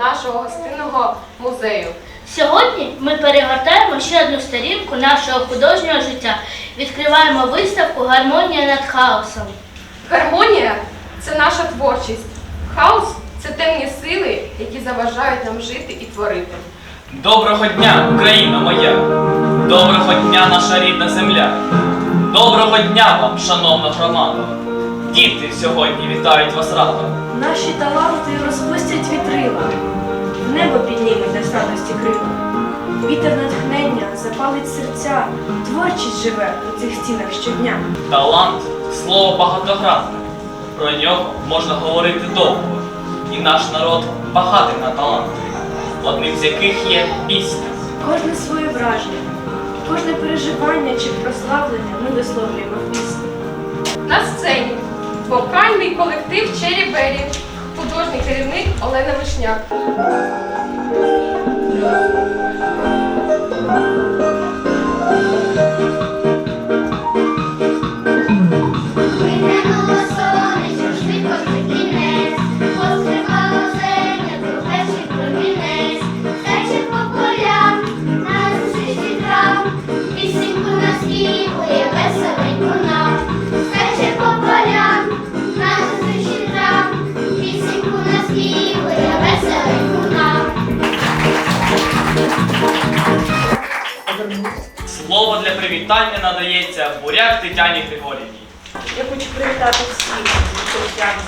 нашого гостинного музею. Сьогодні ми перегортаємо ще одну сторінку нашого художнього життя. Відкриваємо виставку Гармонія над хаосом. Гармонія це наша творчість. Хаос це темні сили, які заважають нам жити і творити. Доброго дня, Україна моя! Доброго дня, наша рідна земля! Доброго дня вам, шановна громада! Діти сьогодні вітають вас радо! Наші таланти розпустять вітрила, в небо підніметься з радості крила. Вітер натхнення запалить серця, творчість живе у цих стінах щодня. Талант слово багатогранне. Про нього можна говорити довго. І наш народ багатий на таланти, одним з яких є пісня. Кожне своє враження, кожне переживання чи прославлення ми висловлюємо в пісні. На сцені вокальний колектив Черібері, художній керівник Олена Вишняк. Для привітання надається буряк Тетяні Григорівні. Я хочу привітати всіх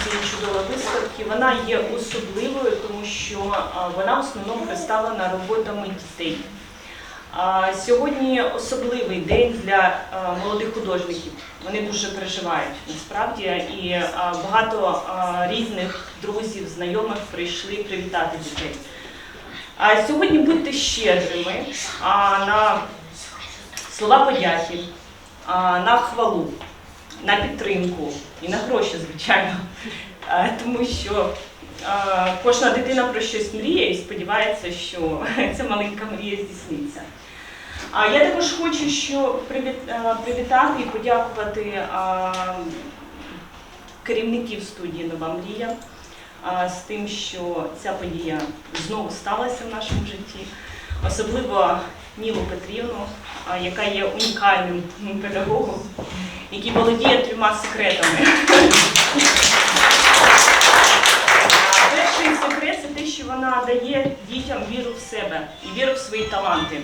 цієї чудової виставки. Вона є особливою, тому що вона в основному представлена роботами дітей. Сьогодні особливий день для молодих художників. Вони дуже переживають насправді, і багато різних друзів, знайомих прийшли привітати дітей. Сьогодні будьте щедрими на слова подяки, на хвалу на підтримку і на гроші, звичайно. Тому що кожна дитина про щось мріє і сподівається, що ця маленька мрія здійсниться. А я також хочу що привітати і подякувати керівників студії Нова мрія з тим, що ця подія знову сталася в нашому житті. Особливо Нілу Петрівну, яка є унікальним педагогом, який володіє трьома секретами. Перший секрет це те, що вона дає дітям віру в себе і віру в свої таланти.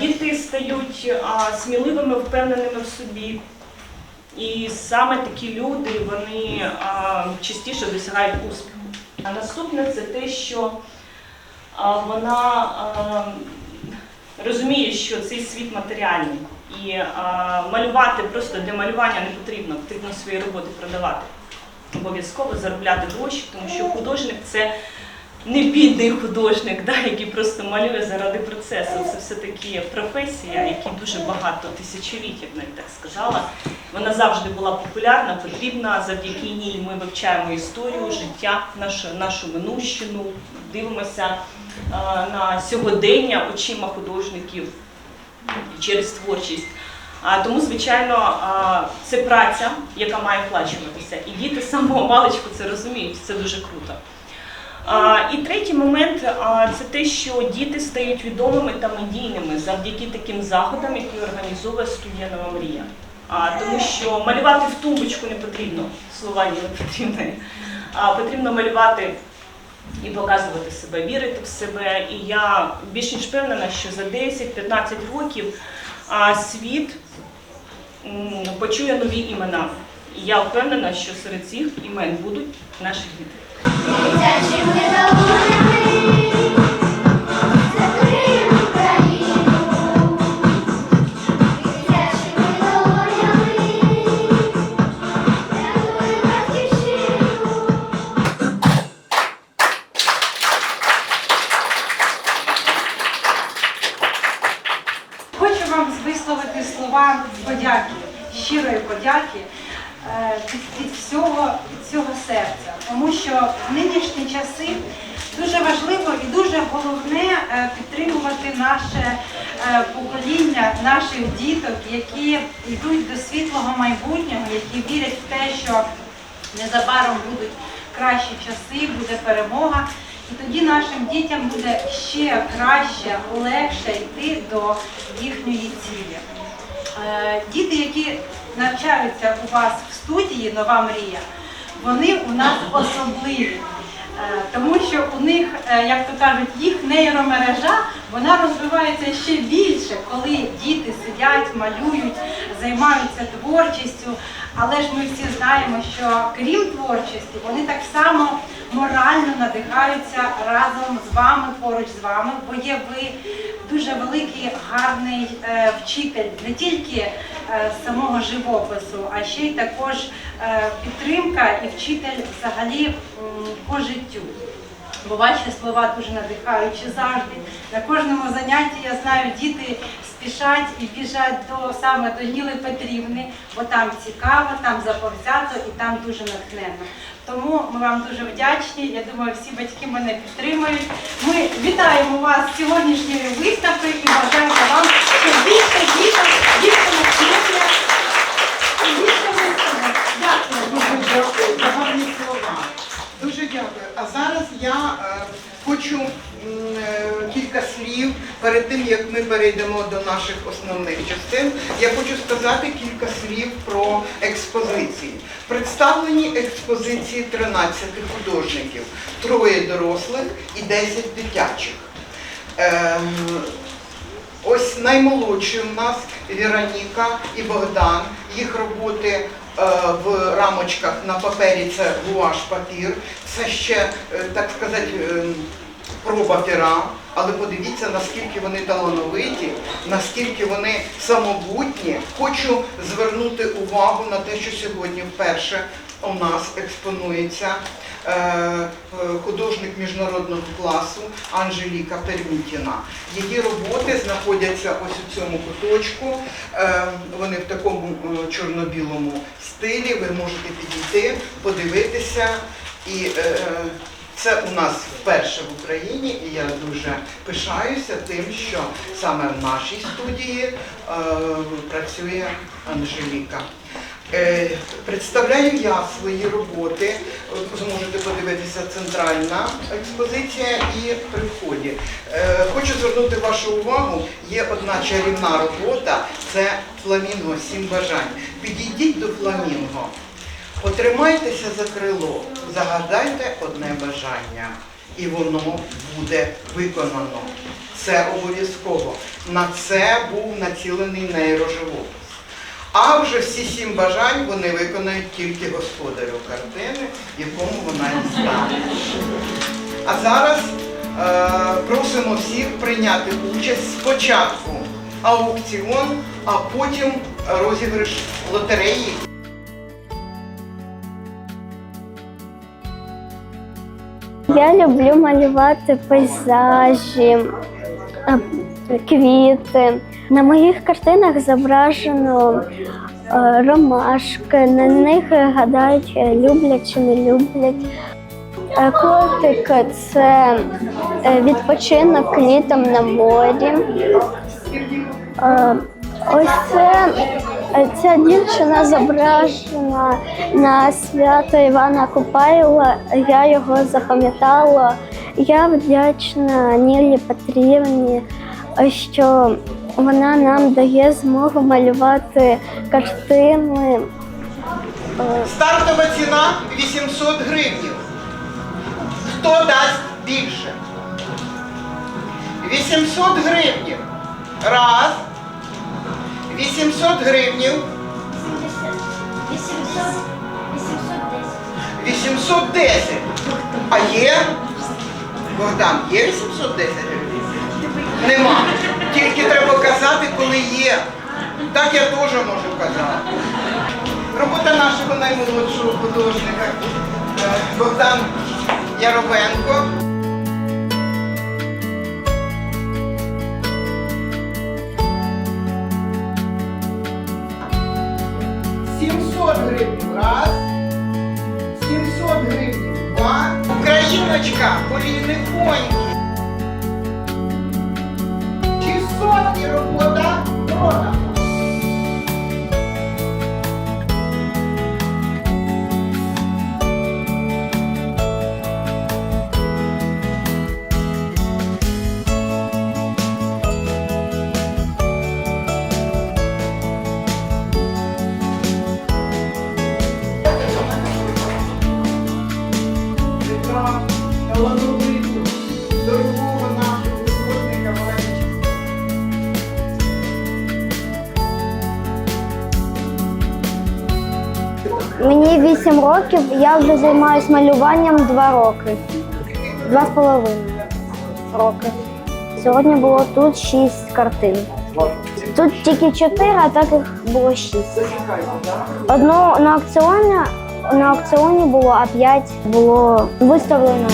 Діти стають сміливими, впевненими в собі. І саме такі люди вони частіше досягають успіху. А наступне це те, що вона розуміє, що цей світ матеріальний. І е, малювати просто для малювання не потрібно, потрібно свої роботи продавати. Обов'язково заробляти гроші, тому що художник це не бідний художник, да, який просто малює заради процесу. Це все-таки професія, якій дуже багато тисячоліть, б навіть так сказала. Вона завжди була популярна, потрібна. Завдяки ній ми вивчаємо історію, життя, нашу, нашу минущину, дивимося а, на сьогодення очима художників через творчість. А, тому, звичайно, це праця, яка має оплачуватися. І діти з самого маличку це розуміють, це дуже круто. І третій момент це те, що діти стають відомими та медійними завдяки таким заходам, які організовує студія Нова Мрія. Тому що малювати в тумбочку не потрібно, слова не потрібно. А, потрібно малювати і показувати себе, вірити в себе. І я більш ніж впевнена, що за 10-15 років світ почує нові імена. І я впевнена, що серед цих імен будуть наші діти. Висловити слова подяки, щирої подяки е, від всього, від всього серця. Тому що в нинішні часи дуже важливо і дуже головне е, підтримувати наше е, покоління, наших діток, які йдуть до світлого майбутнього, які вірять в те, що незабаром будуть кращі часи, буде перемога. І тоді нашим дітям буде ще краще, легше йти до їхньої цілі. Е, Діти, які навчаються у вас в студії Нова мрія, вони у нас особливі. Е, Тому що у них, е, як то кажуть, їх нейромережа вона розвивається ще більше, коли діти сидять, малюють, займаються творчістю. Але ж ми всі знаємо, що крім творчості, вони так само морально надихаються разом з вами, поруч з вами, бо є ви дуже великий гарний е, вчитель не тільки е, самого живопису, а ще й також е, підтримка і вчитель взагалі по життю. Бо ваші слова дуже надихаючі завжди. На кожному занятті я знаю, діти спішать і біжать до саме до Ніли Петрівни, бо там цікаво, там заповзято і там дуже натхненно. Тому ми вам дуже вдячні. Я думаю, всі батьки мене підтримують. Ми вітаємо вас з сьогоднішньою виставкою і бажаємо вам ще більше діток, більше виставок. Дякую. Дуже слова. Дуже дякую. А зараз я е, хочу перед тим, як ми перейдемо до наших основних частин. Я хочу сказати кілька слів про експозиції. Представлені експозиції 13 художників, троє дорослих і 10 дитячих. Ем, Ось наймолодші у нас Віроніка і Богдан. Їх роботи е, в рамочках на папері це гуаш папір. Це ще, е, так сказати, е, проба пера. Але подивіться, наскільки вони талановиті, наскільки вони самобутні. Хочу звернути увагу на те, що сьогодні вперше у нас експонується е, е, художник міжнародного класу Анжеліка Пермітіна. Її роботи знаходяться ось у цьому куточку. Е, Вони в такому чорно-білому стилі. Ви можете підійти, подивитися. І це у нас вперше в Україні, і я дуже пишаюся тим, що саме в нашій студії е, працює Анжеліка. Е, Представляю я свої роботи. Зможете подивитися центральна експозиція і при вході. Е, Хочу звернути вашу увагу, є одна чарівна робота, це фламінго сім бажань. Підійдіть до фламінго. Потримайтеся за крило, загадайте одне бажання, і воно буде виконано. Це обов'язково. На це був націлений нейроживопис. А вже всі сім бажань вони виконають тільки господарю картини, якому вона і стане. А зараз е, просимо всіх прийняти участь спочатку аукціон, а потім розіграш лотереї. Я люблю малювати пейзажі, квіти. На моїх картинах зображено ромашки, на них гадають, е, люблять чи не люблять. Котик це е, відпочинок літом на морі. Ось це ця дівчина зображена на свято Івана Купайла. Я його запам'ятала. Я вдячна Нілі Петрівні, е, що вона нам дає змогу малювати картини. Е, Стартова ціна 800 гривнів. Хто дасть більше? 800 гривнів. Раз. 800 гривнів. 810. А є? Богдан, є 810 гривень? Нема. Тільки треба казати, коли є. Так я теж можу казати. Робота нашого наймолодшого художника е, Богдан Яровенко. Гривень раз. 700 гривень два. Україночка, полінихоньки. 600 і робота продана. 8 років, я вже займаюся малюванням 2 роки. Два з половиною роки. Сьогодні було тут 6 картин. Тут тільки 4, а так їх було 6. Одну на аукціоні, на аукціоні було, а 5 було виставлено.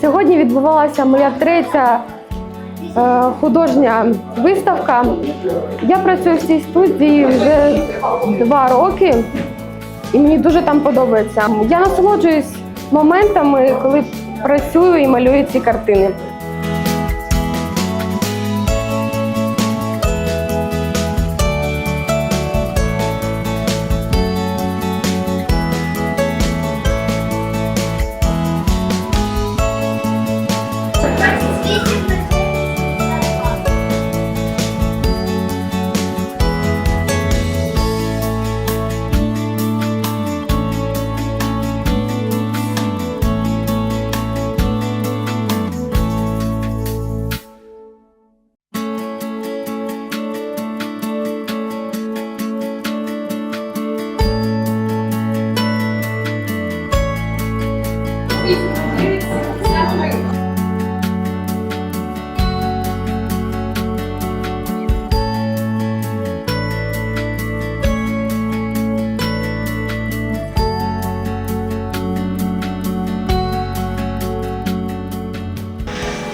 Сьогодні відбувалася моя третя е, художня виставка. Я працюю в цій студії вже два роки, і мені дуже там подобається. Я насолоджуюсь моментами, коли працюю і малюю ці картини.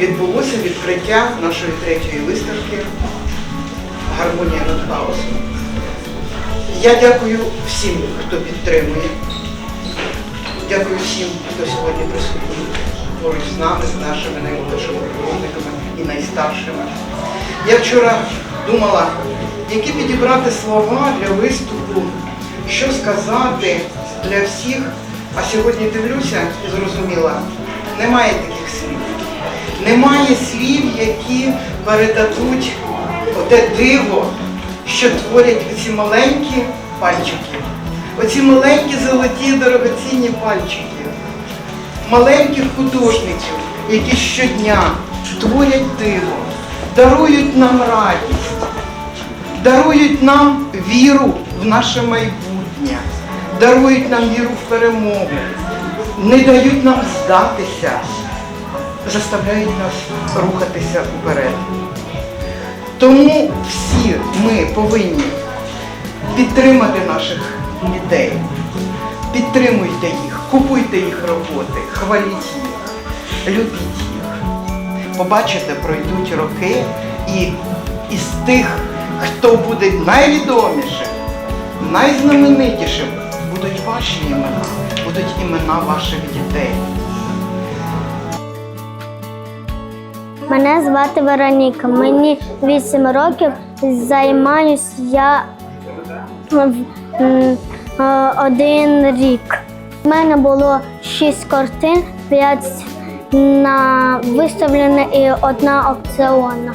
Відбулося відкриття нашої третьої виставки Гармонія над хаосом. Я дякую всім, хто підтримує. Дякую всім, хто сьогодні присутній поруч з нами, з нашими наймолодшими художниками і найстаршими. Я вчора думала, які підібрати слова для виступу, що сказати для всіх. А сьогодні дивлюся і зрозуміла, немає таких слів. Немає слів, які передадуть оте диво, що творять оці маленькі пальчики. Оці маленькі золоті дорогоцінні пальчики. Маленьких художників, які щодня творять диво, дарують нам радість, дарують нам віру в наше майбутнє, дарують нам віру в перемогу, не дають нам здатися заставляють нас рухатися вперед. Тому всі ми повинні підтримати наших дітей. Підтримуйте їх, купуйте їх роботи, хваліть їх, любіть їх. Побачите, пройдуть роки, і із тих, хто буде найвідомішим, найзнаменитішим, будуть ваші імена, будуть імена ваших дітей. Мене звати Вероніка. Мені 8 років. Займаюсь я е, один рік. У мене було 6 картин, 5 на виставлене і одна аукціонна.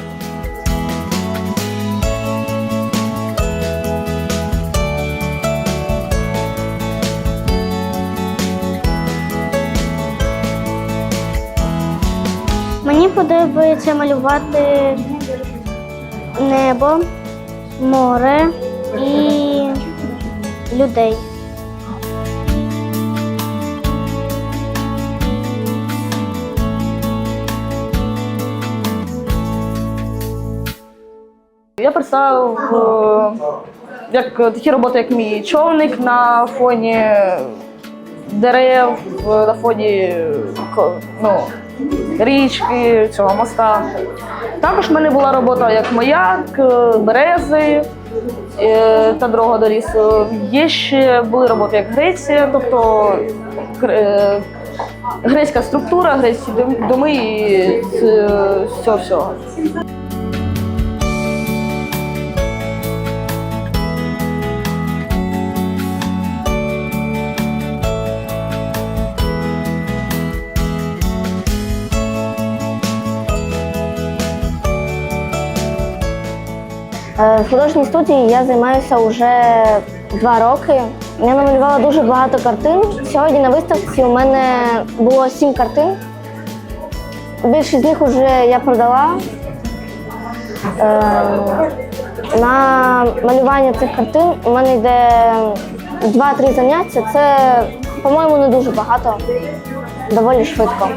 Подобається малювати небо, море і людей. Я представив е, як такі роботи, як мій човник на фоні дерев, на фоні ну, річки, цього моста. Також в мене була робота як маяк, е, берези е, та дорога до лісу. Є ще були роботи як Греція, тобто е, грецька структура, грецькі доми і цього всього. В художній студії я займаюся вже два роки. Я намалювала дуже багато картин. Сьогодні на виставці у мене було сім картин. Більшість з них вже я продала. Е, На малювання цих картин у мене йде 2-3 заняття. Це, по-моєму, не дуже багато, доволі швидко.